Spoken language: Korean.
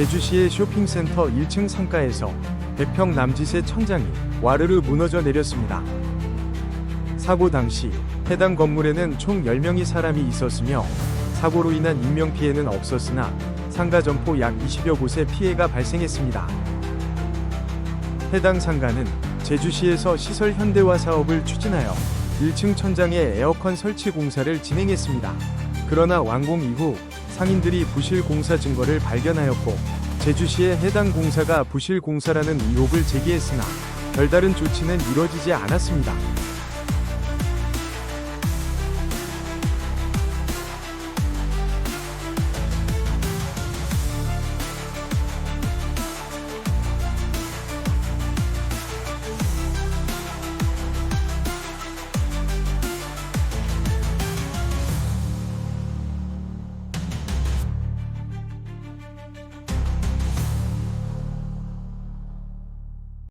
제주시의 쇼핑센터 1층 상가에서 100평 남짓의 천장이 와르르 무너져 내렸습니다. 사고 당시 해당 건물에는 총 10명의 사람이 있었으며 사고로 인한 인명피해는 없었으나 상가 점포 약 20여 곳에 피해가 발생했습니다. 해당 상가는 제주시에서 시설 현대화 사업을 추진하여 1층 천장에 에어컨 설치 공사를 진행했습니다. 그러나 완공 이후 상인들이 부실 공사 증거를 발견하였고 제주시의 해당 공사가 부실 공사라는 의혹을 제기했으나 별다른 조치는 이뤄지지 않았습니다.